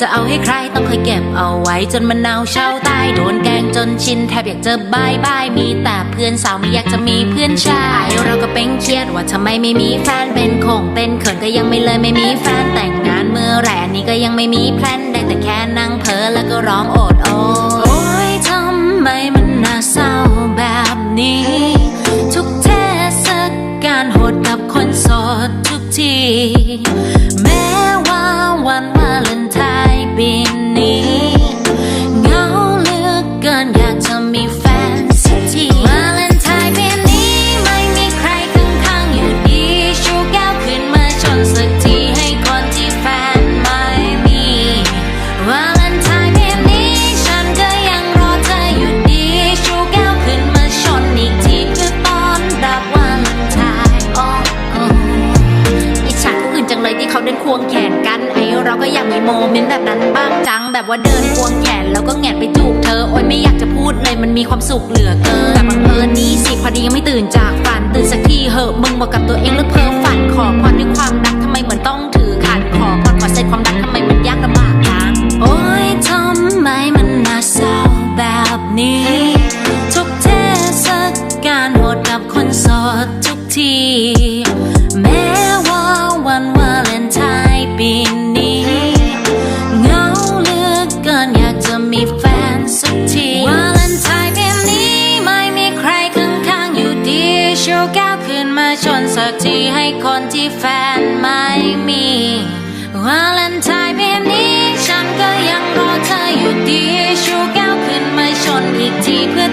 จะเอาให้ใครต้องเคยเก็บเอาไว้จนมันเน่าเช่าตายโดนแกงจนชินแทบอยากจะบายบายมีแต่เพื่อนสาวไม่อยากจะมีเพื่อนชายเราก็เป็นเครียดว่าทำไมไม่มีแฟนเป็นคงเป็นเขินก็ยังไม่เลยไม่มีแฟนแต่งงานเมื่อไหร่อันนี้ก็ยังไม่มีแพลนได้แต่แค่นั่งเพ้อแล้วก็ร้องโอดโอยโอ้ยทำไมมันน่าเศร้าแบบนี้ ทุกเทศกาลโหดกับคนโสดทุกที ควงแขนกันไอเราก็อยากมีโมเมนต์แบบนั้นบ้างจัง แบบว่าเดินควงแขนแล้วก็แงนไปจูบเธอโอ๊ยไม่อยากจะพูดเลยมันมีความสุขเหลือเกินแต่บังเอิญนี้สิพอดียังไม่ตื่นจากฝันตื่นสักทีเหอะมึงบอกกับตัวเองหรือเพ้อฝันขอ มีแฟนสักทีวาเลนไทน์ปีนี้ไม่มีใครข้างๆอยู่ดีชูแก้วขึ้นมาชนสักทีให้คนที่แฟนไม่มีวาเลนไทน์ปีนี้ฉันก็ยังรอเธออยู่ดีชูแก้วขึ้นมาชนอีกทีเพื่อ